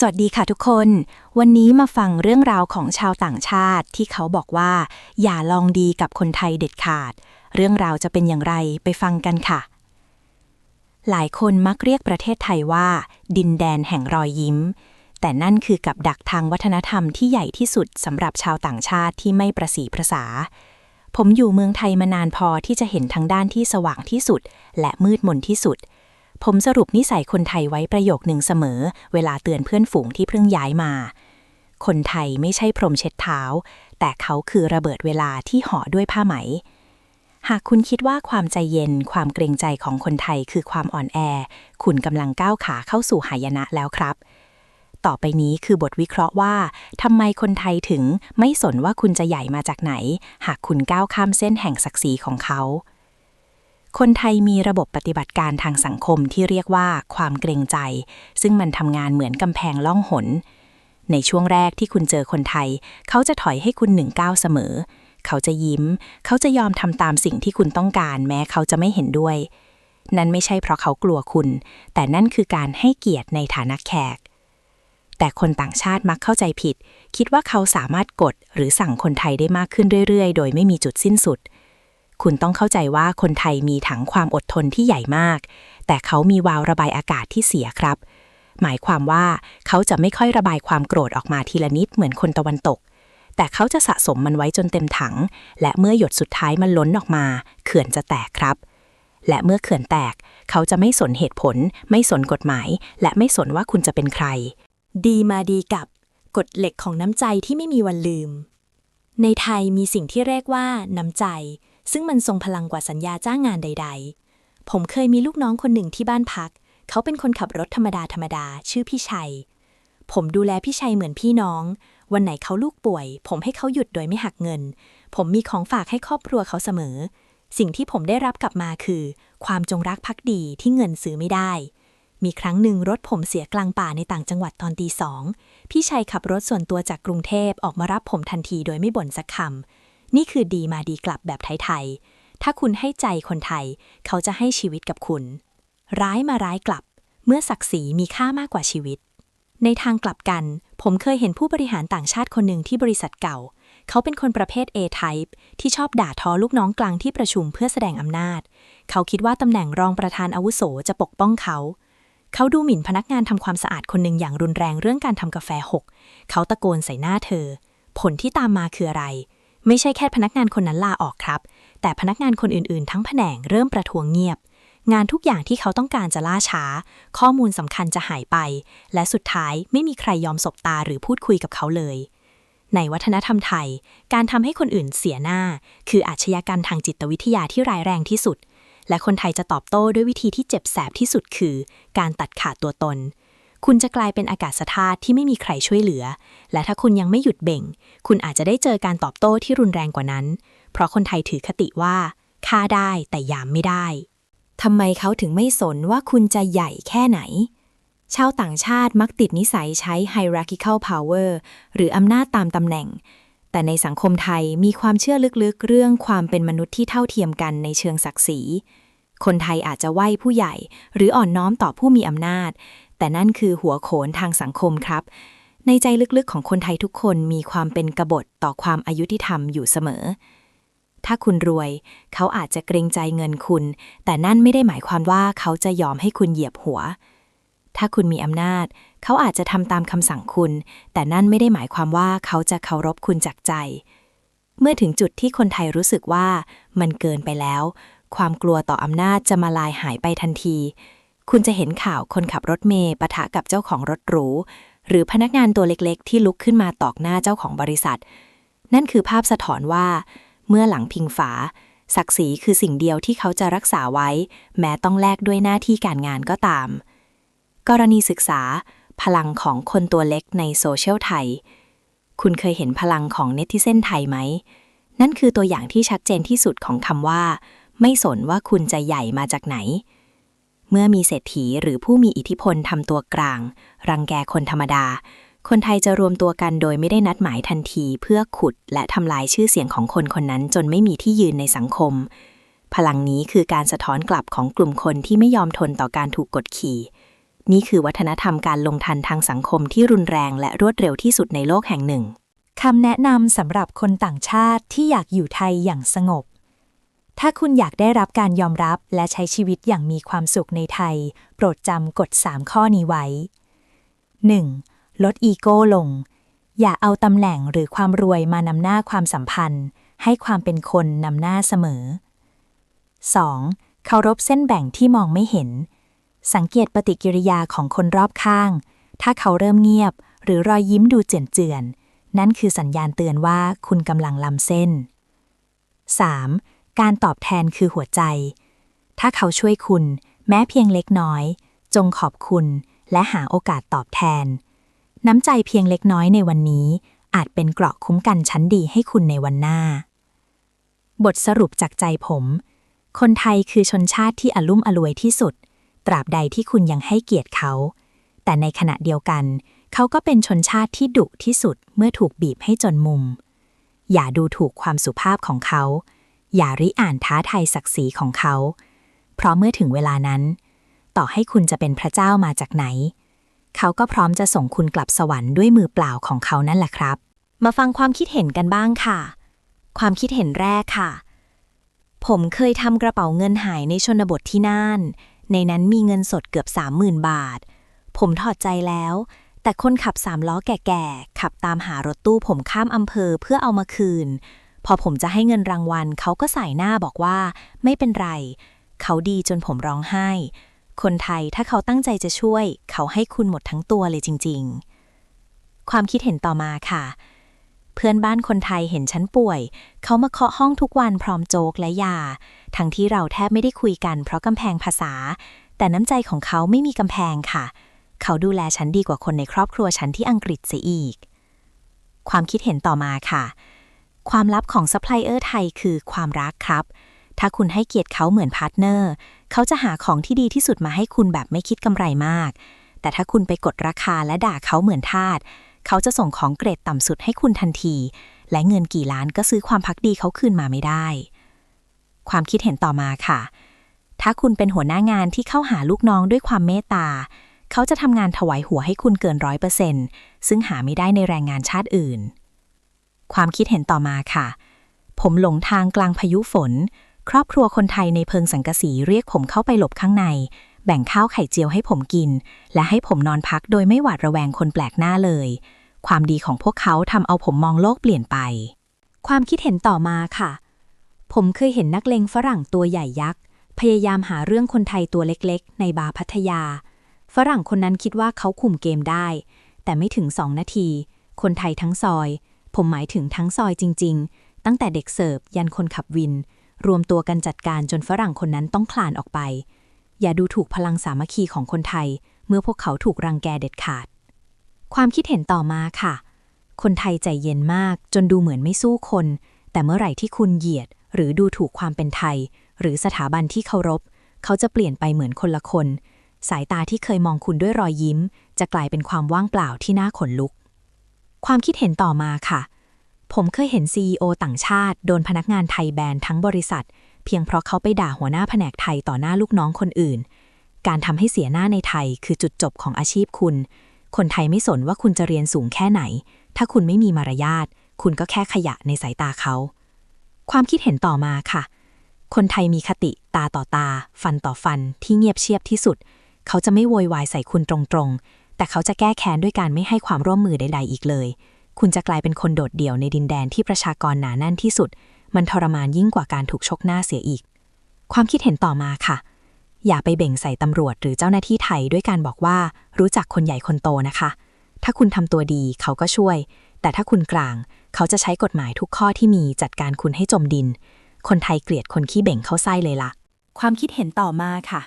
สวัสดีค่ะทุกคน วันนี้มาฟังเรื่องราวของชาวต่างชาติที่เขาบอกว่า อย่าลองดีกับคนไทยเด็ดขาด เรื่องราวจะเป็นอย่างไรไปฟังกันค่ะ หลายคนมักเรียกประเทศไทยว่า ดินแดนแห่งรอยยิ้ม แต่นั่นคือกับดักทางวัฒนธรรมที่ใหญ่ที่สุดสำหรับชาวต่างชาติที่ไม่ประสีประสา ผมอยู่เมืองไทยมานานพอที่จะเห็นทั้งด้านที่สว่างที่สุด และมืดมนที่สุด ผมสรุปนิสัยคนไทยไว้ประโยคหนึ่งเสมอ เวลาเตือนเพื่อนฝูงที่เพิ่งย้ายมา คนไทยไม่ใช่พรมเช็ดเท้า แต่เขาคือระเบิดเวลาที่ห่อด้วยผ้าไหม หากคุณคิดว่าความใจเย็นความเกรงใจของคนไทยคือความอ่อนแอ คุณกำลังก้าวขาเข้าสู่หายนะแล้วครับ ต่อไปนี้คือบทวิเคราะห์ว่าทำไมคนไทยถึงไม่สนว่าคุณจะใหญ่มาจากไหน หากคุณก้าวข้ามเส้นแห่งศักดิ์ศรีของเขา คนไทยมีระบบปฏิบัติการทางสังคมที่เรียกว่าความเกรงใจ ซึ่งมันทำงานเหมือนกำแพงล่องหน ในช่วงแรกที่คุณเจอคนไทย เขาจะถอยให้คุณหนึ่งก้าวเสมอ เขาจะยิ้ม เขาจะยอมทำตามสิ่งที่คุณต้องการ แม้เขาจะไม่เห็นด้วย นั่นไม่ใช่เพราะเขากลัวคุณ แต่นั่นคือการให้เกียรติในฐานะแขก แต่คนต่างชาติมักเข้าใจผิด คิดว่าเขาสามารถกดหรือสั่งคนไทยได้มากขึ้นเรื่อย ๆ โดยไม่มีจุดสิ้นสุด คุณต้องเข้าใจว่าคนไทยมีถังความอดทนที่ใหญ่มาก แต่เขามีวาล์วระบายอากาศที่เสียครับ หมายความว่าเขาจะไม่ค่อยระบายความโกรธออกมาทีละนิดเหมือนคนตะวันตก แต่เขาจะสะสมมันไว้จนเต็มถัง และเมื่อหยดสุดท้ายมันล้นออกมา เขื่อนจะแตกครับ และเมื่อเขื่อนแตก เขาจะไม่สนเหตุผล ไม่สนกฎหมาย และไม่สนว่าคุณจะเป็นใคร ดีมาดีกับกฎเหล็กของน้ำใจที่ไม่มีวันลืม ในไทยมีสิ่งที่เรียกว่าน้ำใจ ซึ่งมันทรงพลังกว่าสัญญาจ้างงานใด ๆ ผมเคยมีลูกน้องคนหนึ่งที่บ้านพัก เขาเป็นคนขับรถธรรมดาธรรมดา ชื่อพี่ชัย ผมดูแลพี่ชัยเหมือนพี่น้อง วันไหนเขาลูกป่วย ผมให้เขาหยุดโดยไม่หักเงิน ผมมีของฝากให้ครอบครัวเขาเสมอ สิ่งที่ผมได้รับกลับมาคือ ความจงรักภักดีที่เงินซื้อไม่ได้ มีครั้งหนึ่งรถผมเสียกลางป่าในต่างจังหวัดตอนตีสองพี่ชัยขับรถส่วนตัวจากกรุงเทพออกมารับผมทันทีโดยไม่บ่นสักคำ นี่คือดีมาดีกลับแบบไทยๆ ถ้าคุณให้ใจคนไทย เขาจะให้ชีวิตกับคุณ ร้ายมาร้ายกลับ เมื่อศักดิ์ศรีมีค่ามากกว่าชีวิต ในทางกลับกัน ผมเคยเห็นผู้บริหารต่างชาติคนหนึ่งที่บริษัทเก่า เขาเป็นคนประเภท A-type ที่ชอบด่าทอลูกน้องกลางที่ประชุมเพื่อแสดงอำนาจ เขาคิดว่าตำแหน่งรองประธานอาวุโสจะปกป้องเขาเขาดูหมิ่นพนักงานทำความสะอาดคนหนึ่งอย่างรุนแรงเรื่องการทำกาแฟหก เขาตะโกนใส่หน้าเธอ ผลที่ตามมาคืออะไร ไม่ใช่แค่พนักงานคนนั้นลาออกครับ แต่พนักงานคนอื่นๆ ทั้งแผนงเริ่มประท้วงเงียบ งานทุกอย่างที่เขาต้องการจะล่าช้า ข้อมูลสำคัญจะหายไป และสุดท้ายไม่มีใครยอมสบตาหรือพูดคุยกับเขาเลย ในวัฒนธรรมไทย การทำให้คนอื่นเสียหน้า คืออาชญากรรมทางจิตวิทยาที่ร้ายแรงที่สุด และคนไทยจะตอบโต้ด้วยวิธีที่เจ็บแสบที่สุดคือ การตัดขาดตัวตน คุณจะกลายเป็นอากาศธาตุที่ไม่มีใครช่วยเหลือ และถ้าคุณยังไม่หยุดเบ่ง คุณอาจจะได้เจอการตอบโต้ที่รุนแรงกว่านั้น เพราะคนไทยถือคติว่าฆ่าได้แต่ยามไม่ได้ทำไมเขาถึงไม่สนว่าคุณจะใหญ่แค่ไหน ชาวต่างชาติมักติดนิสัยใช้ hierarchical power หรืออำนาจตามตำแหน่ง แต่ในสังคมไทยมีความเชื่อลึกๆ เรื่องความเป็นมนุษย์ที่เท่าเทียมกันในเชิงศักดิ์ศรี คนไทยอาจจะไหว้ผู้ใหญ่ หรืออ่อนน้อมต่อผู้มีอำนาจ แต่นั่นคือหัวโขนทางสังคมครับ ในใจลึกๆของคนไทยทุกคนมีความเป็นกบฏต่อความอายุติธรรมอยู่เสมอ ถ้าคุณรวย เขาอาจจะเกรงใจเงินคุณ แต่นั่นไม่ได้หมายความว่าเขาจะยอมให้คุณเหยียบหัว ถ้าคุณมีอำนาจ เขาอาจจะทำตามคำสั่งคุณ แต่นั่นไม่ได้หมายความว่าเขาจะเคารพคุณจากใจ เมื่อถึงจุดที่คนไทยรู้สึกว่ามันเกินไปแล้ว ความกลัวต่ออำนาจจะมาลายหายไปทันที คุณจะเห็นข่าวคนขับรถเมย์ปะทะกับเจ้าของรถหรู หรือพนักงานตัวเล็กๆ ที่ลุกขึ้นมาตอกหน้าเจ้าของบริษัท นั่นคือภาพสะท้อนว่า เมื่อหลังพิงฝา ศักดิ์ศรีคือสิ่งเดียวที่เขาจะรักษาไว้ แม้ต้องแลกด้วยหน้าที่การงานก็ตาม กรณีศึกษา พลังของคนตัวเล็กในโซเชียลไทย คุณเคยเห็นพลังของเนติเซนไทยไหม นั่นคือตัวอย่างที่ชัดเจนที่สุดของคำว่า ไม่สนว่าคุณจะใหญ่มาจากไหน เมื่อมีเศรษฐีหรือผู้มีอิทธิพลทำตัวกลาง รังแกคนธรรมดา คนไทยจะรวมตัวกันโดยไม่ได้นัดหมายทันทีเพื่อขุดและทำลายชื่อเสียงของคนคนนั้นจนไม่มีที่ยืนในสังคม พลังนี้คือการสะท้อนกลับของกลุ่มคนที่ไม่ยอมทนต่อการถูกกดขี่ นี่คือวัฒนธรรมการลงทันทางสังคมที่รุนแรงและรวดเร็วที่สุดในโลกแห่งหนึ่งคำแนะนำสำหรับคนต่างชาติที่อยากอยู่ไทยอย่างสงบ ถ้าคุณอยากได้รับการยอมรับและใช้ชีวิตอย่างมีความสุขในไทย โปรดจำกฎ 3 ข้อนี้ไว้ 1. ลดอีโก้ลง อย่าเอาตำแหน่งหรือความรวยมานำหน้าความสัมพันธ์ ให้ความเป็นคนนำหน้าเสมอ 2. เคารพเส้นแบ่งที่มองไม่เห็น สังเกตปฏิกิริยาของคนรอบข้าง ถ้าเขาเริ่มเงียบ หรือรอยยิ้มดูเจือนๆนั่นคือสัญญาณเตือนว่าคุณกำลังล้ำเส้น 3. การตอบแทนคือหัวใจ ถ้าเขาช่วยคุณ แม้เพียงเล็กน้อย จงขอบคุณและหาโอกาสตอบแทน น้ำใจเพียงเล็กน้อยในวันนี้ อาจเป็นเกราะคุ้มกันชั้นดีให้คุณในวันหน้า บทสรุปจากใจผม คนไทยคือชนชาติที่อลุ่มอลวยที่สุด ตราบใดที่คุณยังให้เกียรติเขา แต่ในขณะเดียวกัน เขาก็เป็นชนชาติที่ดุที่สุดเมื่อถูกบีบให้จนมุม อย่าดูถูกความสุภาพของเขา ย่าริอ่านท้าทายศักดิ์ศรีของเขา เพราะเมื่อถึงเวลานั้น ต่อให้คุณจะเป็นพระเจ้ามาจากไหน เขาก็พร้อมจะส่งคุณกลับสวรรค์ด้วยมือเปล่าของเขานั่นแหละครับ มาฟังความคิดเห็นกันบ้างค่ะ ความคิดเห็นแรกค่ะ ผมเคยทำกระเป๋าเงินหายในชนบทที่น่าน ในนั้นมีเงินสดเกือบ30,000 บาท ผมถอดใจแล้วแต่คนขับสามล้อแก่ๆ ขับตามหารถตู้ผมข้ามอำเภอเพื่อเอามาคืน พอผมจะให้เงินรางวัล เขาก็ใส่หน้าบอกว่า ไม่เป็นไร เขาดีจนผมร้องไห้ คนไทยถ้าเขาตั้งใจจะช่วย เขาให้คุณหมดทั้งตัวเลยจริง ๆ ความคิดเห็นต่อมาค่ะ เพื่อนบ้านคนไทยเห็นฉันป่วย เขามาเคาะห้องทุกวันพร้อมโจกและยา ทั้งที่เราแทบไม่ได้คุยกันเพราะกำแพงภาษา แต่น้ำใจของเขาไม่มีกำแพงค่ะ เขาดูแลฉันดีกว่าคนในครอบครัวฉันที่อังกฤษเสียอีก ความคิดเห็นต่อมาค่ะ ความลับของซัพพลายเออร์ไทยคือความรักครับ ถ้าคุณให้เกียรติเขาเหมือนพาร์ทเนอร์ เขาจะหาของที่ดีที่สุดมาให้คุณแบบไม่คิดกำไรมาก แต่ถ้าคุณไปกดราคาและด่าเขาเหมือนทาส เขาจะส่งของเกรดต่ำสุดให้คุณทันที และเงินกี่ล้านก็ซื้อความพักดีเขาคืนมาไม่ได้ ความคิดเห็นต่อมาค่ะ ถ้าคุณเป็นหัวหน้างานที่เข้าหาลูกน้องด้วยความเมตตา เขาจะทำงานถวายหัวให้คุณเกินร้อยเปอร์เซ็นต์ซึ่งหาไม่ได้ในแรงงานชาติอื่น ความคิดเห็นต่อมาค่ะ ผมหลงทางกลางพายุฝน ครอบครัวคนไทยในเพิงสังกสีเรียกผมเข้าไปหลบข้างใน แบ่งข้าวไข่เจียวให้ผมกิน และให้ผมนอนพักโดยไม่หวาดระแวงคนแปลกหน้าเลย ความดีของพวกเขาทำเอาผมมองโลกเปลี่ยนไป ความคิดเห็นต่อมาค่ะ ผมเคยเห็นนักเลงฝรั่งตัวใหญ่ยักษ์พยายามหาเรื่องคนไทยตัวเล็กๆ ในบาร์พัทยา ฝรั่งคนนั้นคิดว่าเขาคุมเกมได้ แต่ไม่ถึงสองนาที คนไทยทั้งซอย ผมหมายถึงทั้งซอยจริง ๆ ตั้งแต่เด็กเสิร์ฟยันคนขับวิน รวมตัวกันจัดการจนฝรั่งคนนั้นต้องคลานออกไป อย่าดูถูกพลังสามัคคีของคนไทย เมื่อพวกเขาถูกรังแกเด็ดขาด ความคิดเห็นต่อมาค่ะ คนไทยใจเย็นมาก จนดูเหมือนไม่สู้คน แต่เมื่อไหร่ที่คุณเหยียด หรือดูถูกความเป็นไทย หรือสถาบันที่เคารพ เขาจะเปลี่ยนไปเหมือนคนละคน สายตาที่เคยมองคุณด้วยรอยยิ้ม จะกลายเป็นความว่างเปล่าที่น่าขนลุก ความคิดเห็นต่อมาค่ะ ผมเคยเห็น CEO ต่างชาติโดนพนักงานไทยแบนทั้งบริษัท เพียงเพราะเขาไปด่าหัวหน้าแผนกไทยต่อหน้าลูกน้องคนอื่น การทำให้เสียหน้าในไทยคือจุดจบของอาชีพคุณ คนไทยไม่สนว่าคุณจะเรียนสูงแค่ไหน ถ้าคุณไม่มีมารยาท คุณก็แค่ขยะในสายตาเขา ความคิดเห็นต่อมาค่ะ คนไทยมีคติตาต่อตา ฟันต่อฟันที่เงียบเชียบที่สุด เขาจะไม่โวยวายใส่คุณตรงๆ แต่เขาจะแก้แค้นด้วยการไม่ให้ความร่วมมือใด ๆ อีกเลย คุณจะกลายเป็นคนโดดเดี่ยวในดินแดนที่ประชากรหนาแน่นที่สุด มันทรมานยิ่งกว่าการถูกชกหน้าเสียอีก ความคิดเห็นต่อมาค่ะ อย่าไปเบ่งใส่ตำรวจหรือเจ้าหน้าที่ไทยด้วยการบอกว่ารู้จักคนใหญ่คนโตนะคะ ถ้าคุณทำตัวดีเขาก็ช่วย แต่ถ้าคุณกลาง เขาจะใช้กฎหมายทุกข้อที่มีจัดการคุณให้จมดิน คนไทยเกลียดคนขี้เบ่งเข้าไส้เลยล่ะ ความคิดเห็นต่อมาค่ะ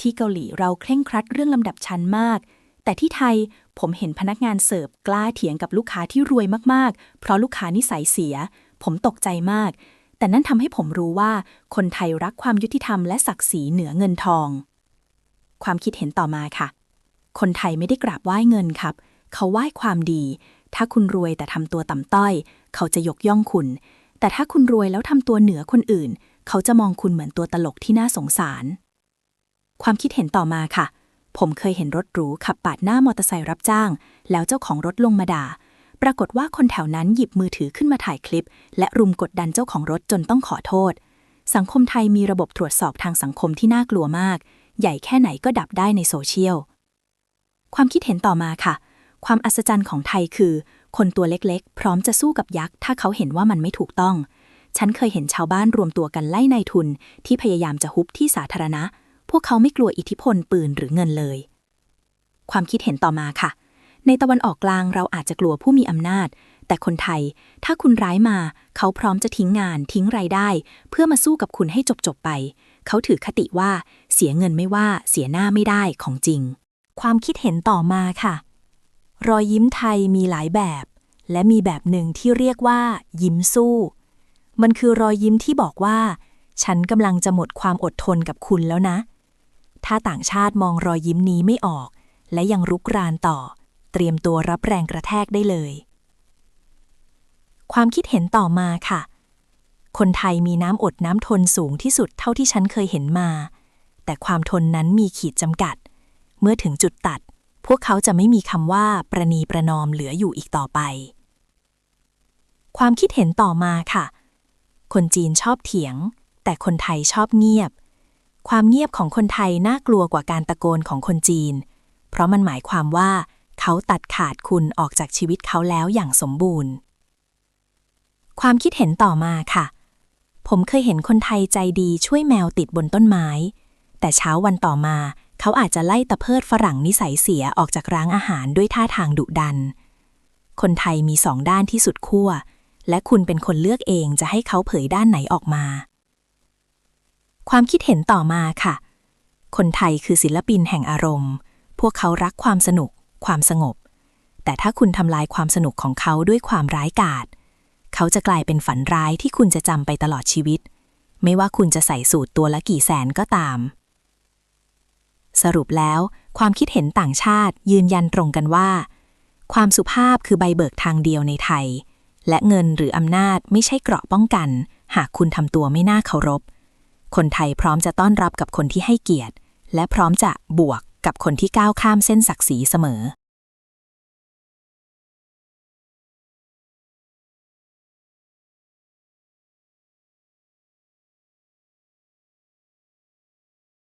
ที่เกาหลีเราเคร่งครัดเรื่องลำดับชั้นมาก แต่ที่ไทยผมเห็นพนักงานเสิร์ฟกล้าเถียงกับลูกค้าที่รวยมากๆ เพราะลูกค้านิสัยเสีย ผมตกใจมาก แต่นั่นทำให้ผมรู้ว่า คนไทยรักความยุติธรรมและศักดิ์ศรีเหนือเงินทอง ความคิดเห็นต่อมาค่ะ คนไทยไม่ได้กราบไหว้เงินครับ เขาไหว้ความดี ถ้าคุณรวยแต่ทำตัวต่ำต้อย เขาจะยกย่องคุณ แต่ถ้าคุณรวยแล้วทำตัวเหนือคนอื่น เขาจะมองคุณเหมือนตัวตลกที่น่าสงสาร ความคิดเห็นต่อมาค่ะ ผมเคยเห็นรถหรูขับปาดหน้ามอเตอร์ไซค์รับจ้าง แล้วเจ้าของรถลงมาด่า ปรากฏว่าคนแถวนั้นหยิบมือถือขึ้นมาถ่ายคลิป และรุมกดดันเจ้าของรถจนต้องขอโทษ สังคมไทยมีระบบตรวจสอบทางสังคมที่น่ากลัวมาก ใหญ่แค่ไหนก็ดับได้ในโซเชียล ความคิดเห็นต่อมาค่ะ ความอัศจรรย์ของไทยคือ คนตัวเล็กๆ พร้อมจะสู้กับยักษ์ ถ้าเขาเห็นว่ามันไม่ถูกต้อง ฉันเคยเห็นชาวบ้านรวมตัวกันไล่นายทุนที่พยายามจะฮุบที่สาธารณะ พวกเขาไม่กลัวอิทธิพลปืนหรือเงินเลย ความคิดเห็นต่อมาค่ะ ในตะวันออกกลางเราอาจจะกลัวผู้มีอำนาจ แต่คนไทย ถ้าคุณร้ายมา เขาพร้อมจะทิ้งงานทิ้งรายได้ เพื่อมาสู้กับคุณให้จบๆไป เขาถือคติว่า เสียเงินไม่ว่าเสียหน้าไม่ได้ของจริง ความคิดเห็นต่อมาค่ะ รอยยิ้มไทยมีหลายแบบ และมีแบบหนึ่งที่เรียกว่า ยิ้มสู้ มันคือรอยยิ้มที่บอกว่า ฉันกำลังจะหมดความอดทนกับคุณแล้วนะ ถ้าต่างชาติมองรอยยิ้มนี้ไม่ออก และยังรุกรานต่อ เตรียมตัวรับแรงกระแทกได้เลย ความคิดเห็นต่อมาค่ะ คนไทยมีน้ำอดน้ำทนสูงที่สุดเท่าที่ฉันเคยเห็นมา แต่ความทนนั้นมีขีดจำกัด เมื่อถึงจุดตัด พวกเขาจะไม่มีคำว่าประนีประนอมเหลืออยู่อีกต่อไป ความคิดเห็นต่อมาค่ะ คนจีนชอบเถียง แต่คนไทยชอบเงียบ ความเงียบของคนไทยน่ากลัวกว่าการตะโกนของคนจีน เพราะมันหมายความว่า เขาตัดขาดคุณออกจากชีวิตเขาแล้วอย่างสมบูรณ์ ความคิดเห็นต่อมาค่ะ ผมเคยเห็นคนไทยใจดีช่วยแมวติดบนต้นไม้ แต่เช้าวันต่อมา เขาอาจจะไล่ตะเพิดฝรั่งนิสัยเสียออกจากร้านอาหารด้วยท่าทางดุดัน คนไทยมีสองด้านที่สุดขั้วและคุณเป็นคนเลือกเองจะให้เขาเผยด้านไหนออกมา ความคิดเห็นต่อมาค่ะ คนไทยคือศิลปินแห่งอารมณ์ พวกเขารักความสนุก ความสงบ แต่ถ้าคุณทำลายความสนุกของเขาด้วยความร้ายกาจเขาจะกลายเป็นฝันร้ายที่คุณจะจำไปตลอดชีวิต ไม่ว่าคุณจะใส่สูตรตัวละกี่แสนก็ตาม สรุปแล้ว ความคิดเห็นต่างชาติยืนยันตรงกันว่า ความสุภาพคือใบเบิกทางเดียวในไทย และเงินหรืออำนาจไม่ใช่เกราะป้องกัน หากคุณทำตัวไม่น่าเคารพ คนไทยพร้อมจะต้อนรับกับคนที่ให้เกียรติ และพร้อมจะบวกกับคนที่ก้าวข้ามเส้นศักดิ์ศรีเสมอ